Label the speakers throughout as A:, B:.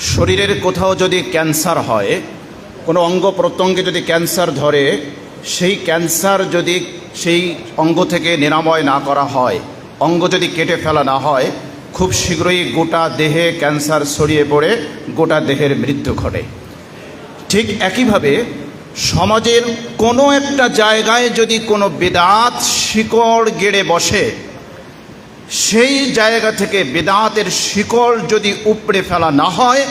A: শরীরের কোথাও যদি ক্যান্সার হয়, কোনো অঙ্গ প্রত্যঙ্গে যদি ক্যান্সার ধরে, সেই ক্যান্সার যদি সেই অঙ্গ থেকে নিরাময় না করা হয়, অঙ্গ যদি কেটে ফেলা না হয়, খুব শীঘ্রই গোটা দেহে ক্যান্সার ছড়িয়ে পড়ে, গোটা দেহের মৃত্যু ঘটে। ঠিক একইভাবে সমাজের কোনো একটা জায়গায় যদি কোনো বেদাত শিকড় গেড়ে বসে সেই জায়গা থেকে বেদাতের শিকড় যদি উপড়ে ফেলা না হয়,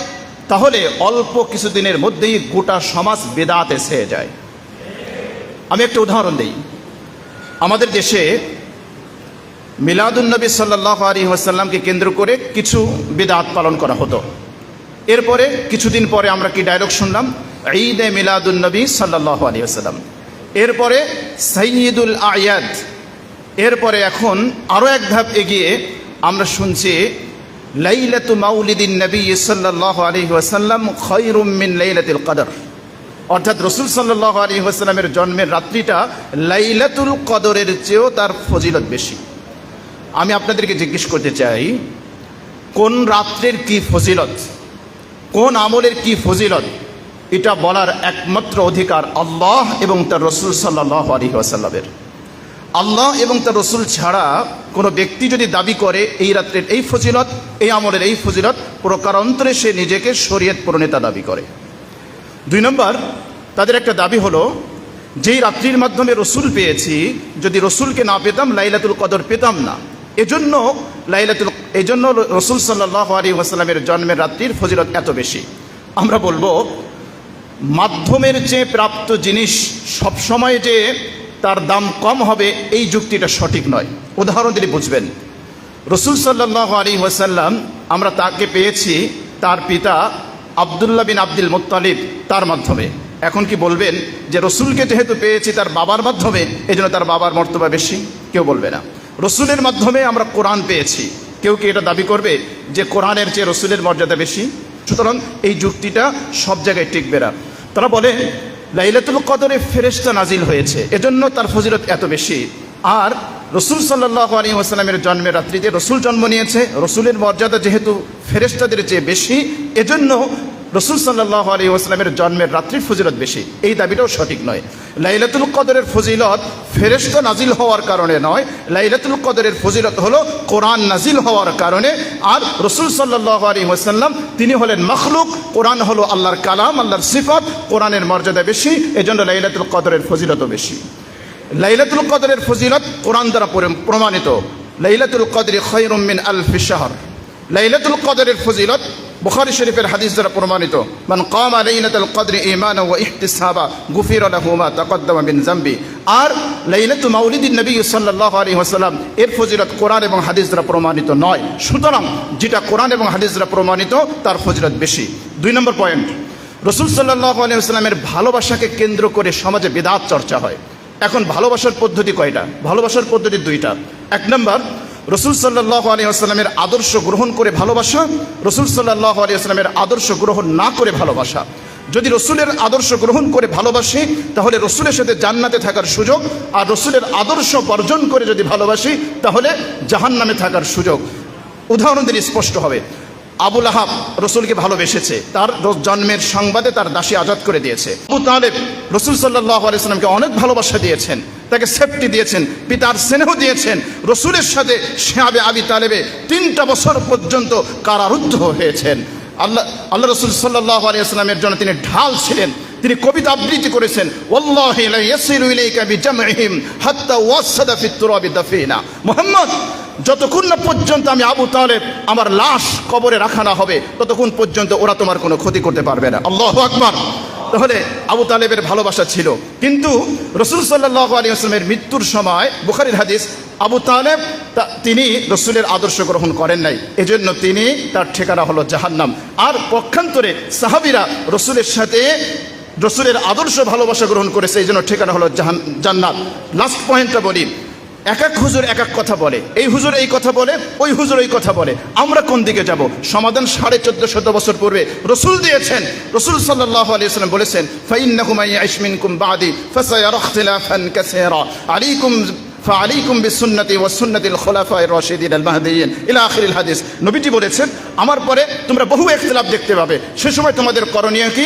A: তাহলে অল্প কিছুদিনের মধ্যেই গোটা সমাজ বেদাতে ছেয়ে যায়। আমি একটা উদাহরণ দিই। আমাদের দেশে মিলাদুন্নবী সাল্লাহ আলী আসাল্লামকে কেন্দ্র করে কিছু বেদাত পালন করা হতো। এরপরে কিছুদিন পরে আমরা কি ডায়লগ শুনলাম? ঈদ এ মিলাদুন্নবী সাল্লাহ আলী আসাল্লাম এরপরে সৈয়দুল আয়াদ এরপরে এখন আরও এক ধাপ এগিয়ে আমরা শুনছি, লাইলাতু মাউলিদিন নবী সাল্লাহ আলী ওয়াসাল্লাম খৈরুম মিন লাইলাতুল কদর। অর্থাৎ রসুল সাল্লাহ আলী ওয়াসাল্লামের জন্মের রাত্রিটা লাইলাতুল কদরের চেয়েও তার ফজিলত বেশি। আমি আপনাদেরকে জিজ্ঞেস করতে চাই, কোন রাত্রের কি ফজিলত? কোন আমলের কি ফজিলত? এটা বলার একমাত্র অধিকার আল্লাহ এবং তার রসুল সাল্লাহ আলী ওয়াসাল্লামের। আল্লাহ এবং তার রসুল ছাড়া কোনো ব্যক্তি যদি দাবি করে, এই রাত্রের এই ফজিলত, এই আমলের এই ফজিলত প্রকারান্তরে সে নিজেকে শরীয়ত প্রণেতা দাবি করে। দুই নম্বর, তাদের একটা দাবি হলো, যেই রাত্রির মাধ্যমে রসুল পেয়েছি, যদি রসুলকে না পেতাম, লাইলাতুল কদর পেতাম না। এজন্য লাইলাতুল এই জন্য রসুল সাল্লাহ আলী ওয়াসাল্লামের জন্মের রাত্রির ফজিলত এত বেশি। আমরা বলব, মাধ্যমের যে প্রাপ্ত জিনিস সবসময় যে তার দাম কম হবে, এই যুক্তিটা সঠিক নয়। উদাহরণ দিলে বুঝবেন। রসুল সাল্লাহ আলী ওয়াসাল্লাম, আমরা তাকে পেয়েছি তার পিতা আবদুল্লাহ বিন আব্দুল মুত্তালিব তার মাধ্যমে। এখন কি বলবেন যে রসুলকে যেহেতু পেয়েছি তার বাবার মাধ্যমে এই জন্য তার বাবার মর্তবা বেশি? কেউ বলবে না। রসুলের মাধ্যমে আমরা কোরআন পেয়েছি। কেউ কি এটা দাবি করবে যে কোরআনের চেয়ে রসুলের মর্যাদা বেশি? সুতরাং এই যুক্তিটা সব জায়গায় টিকবে না। তারা বলে লাইলাতুল কদরে ফেরেস্তা নাজিল হয়েছে। এজন্য তার ফজিলত এত বেশি। আর রসুল সাল্লাহ আলী ওসালামের জন্মের রাত্রিতে রসুল জন্ম নিয়েছে। রসুলের মর্যাদা যেহেতু ফেরেস্তাদের চেয়ে বেশি, এজন্য রসুল সাল্লাহ আলী ওসলামের জন্মের রাত্রির ফজিলত বেশি। এই দাবিটাও সঠিক নয়। লাইলাতুল কদরের ফজিলত ফেরেস্ত নাজিল হওয়ার কারণে নয়। লাইলাতুল কদরের ফজিলত হলো কোরআন নাজিল হওয়ার কারণে। আর রসুল সাল্লাহ আলী ওসাল্লাম তিনি হলেন মখলুক। কোরআন হলো আল্লাহর কালাম, আল্লাহর সিফত, কোরআনের মর্যাদা বেশি, এজন্য লাইলাতুল কদরের ফজিলতও বেশি। লাইলাতুল কদরের ফজিলত কোরআন দ্বারা পরি- প্রমাণিত। লাইলাতুল কদরি খৈরুম মিন আলফি শাহর। লাইলাতুল কদরের ফজিলত বুখারী শরীফের হাদিস দ্বারা প্রমাণিত, মান কামা লাইলাতুল কদরি ঈমানা ওয়া ইহতিসাবা, গুফিরা লাহু মা তাকদ্দামা মিন যামবি। আর লাইলাতুল মাউলিদিন নবী সাল্লাল্লাহু আলাইহি ওয়াসাল্লাম, এর ফজিলত কোরআন এবং হাদিস দ্বারা প্রমাণিত নয়। সুতরাং যেটা কোরআন এবং হাদিস দ্বারা প্রমাণিত, তার ফজিলত বেশি। দুই নম্বর পয়েন্ট, রসুল সাল্লাহ আলাইহি ওয়াসাল্লামের ভালোবাসাকে কেন্দ্র করে সমাজে বেদাত চর্চা হয়। এখন ভালোবাসার পদ্ধতি কয়টা? ভালোবাসার পদ্ধতি দুইটা। এক নম্বর রসুল সাল্লাহ আলী আসসালামের আদর্শ গ্রহণ করে ভালোবাসা, রসুল সাল্লাহ আলী আসসালামের আদর্শ গ্রহণ না করে ভালোবাসা। যদি রসুলের আদর্শ গ্রহণ করে ভালোবাসি, তাহলে রসুলের সাথে জান্নাতে থাকার সুযোগ আর রসুলের আদর্শ বর্জন করে যদি ভালোবাসি, তাহলে জাহান্নামে থাকার সুযোগ। উদাহরণ দিন স্পষ্ট হবে। আবুল আহাব রসুলকে ভালোবেসেছে। তার জন্মের সংবাদে তার দাসী আজাদ করে দিয়েছে। আবু তালেব রসুল সাল্লাহ আলাইসালামকে অনেক ভালোবাসা দিয়েছেন, তাকে সেফটি দিয়েছেন, পিতার স্নেহ দিয়েছেন, রসুলের সাথে শেয়াবে আবি তালেবে তিনটা বছর পর্যন্ত কারারুদ্ধ হয়েছেন। আল্লাহ আল্লাহ রসুল সাল্লাহ আলিয়াস্লামের জন্য তিনি ঢাল ছিলেন, তিনি কবিতা আবৃত্তি করেছেন বিজামইহিম হাত্তা ওয়াসাদা ফিত তুরাবি দাফিনা। মুহাম্মদ যতক্ষণ না পর্যন্ত আমি আবু তালেব আমার লাশ কবরে রাখা না হবে, ততক্ষণ পর্যন্ত ওরা তোমার কোনো ক্ষতি করতে পারবে না। আল্লাহ আকবার। তাহলে আবু তালেবের ভালোবাসা ছিল। কিন্তু রসুল সাল্লাহ আলী আসলামের মৃত্যুর সময় বুখারির হাদিস, আবু তালেব তিনি রসুলের আদর্শ গ্রহণ করেন নাই। এজন্য তিনি তার ঠিকানা হলো জাহান্নাম। আর পক্ষান্তরে সাহাবিরা রসুলের সাথে রসুলের আদর্শ ভালোবাসা গ্রহণ করেছে এই জন্য ঠিকানা হলো জাহান, জান্নাত। লাস্ট পয়েন্টটা বলি। এক এক হুজুর এক এক কথা বলে। এই হুজুর এই কথা বলে, ওই হুজুর ওই কথা বলে। আমরা কোন দিকে যাব? সমাধান সাড়ে চোদ্দ শত বছর পূর্বে রসুল দিয়েছেন। রসুল সাল্লাহ আলিয়াল্লাম বলেছেন ফাইন্নাকুম আইয়াশমিনকুম বাদি ফাসায়ারা ইখতিলাফান কাসীরা। আলাইকুম, ফাআলাইকুম বিসুন্নতি ওয়া সুন্নাতিল খুলাফায়ে রাশিদিন আল মাহদিয়িন ইলা আখিরিল হাদিস। নবীজি বলেছেন, আমার পরে তোমরা বহু ইখতিলাফ দেখতে পাবে। সে সময় তোমাদের করণীয় কি?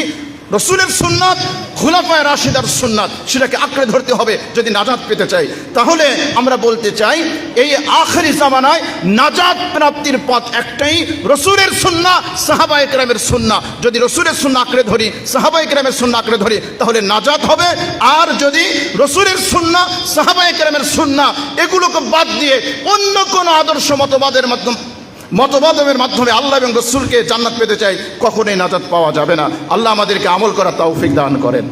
A: রসুলের সুন্নাত, খুলাফায় রাশিদার সুন্নাত, সেটাকে আঁকড়ে ধরতে হবে যদি নাজাত পেতে চাই। তাহলে আমরা বলতে চাই, এই আখরি জামানায় নাজাত প্রাপ্তির পথ একটাই রসুলের সুন্না সাহাবা একরামের সুন্না। যদি রসুলের সুন্না আঁকড়ে ধরি সাহাবা একরামের সুন্না আঁকড়ে ধরি, তাহলে নাজাত হবে। আর যদি রসুলের সুন্না সাহাবা একরামের সুন্না, এগুলোকে বাদ দিয়ে অন্য কোনো আদর্শ মতবাদের মাধ্যম মতবাদের মাধ্যমে আল্লাহ এবং রসুলকে জান্নাত পেতে চাই, কখনোই নাজাত পাওয়া যাবে না। আল্লাহ আমাদেরকে আমল করার তৌফিক দান করেন।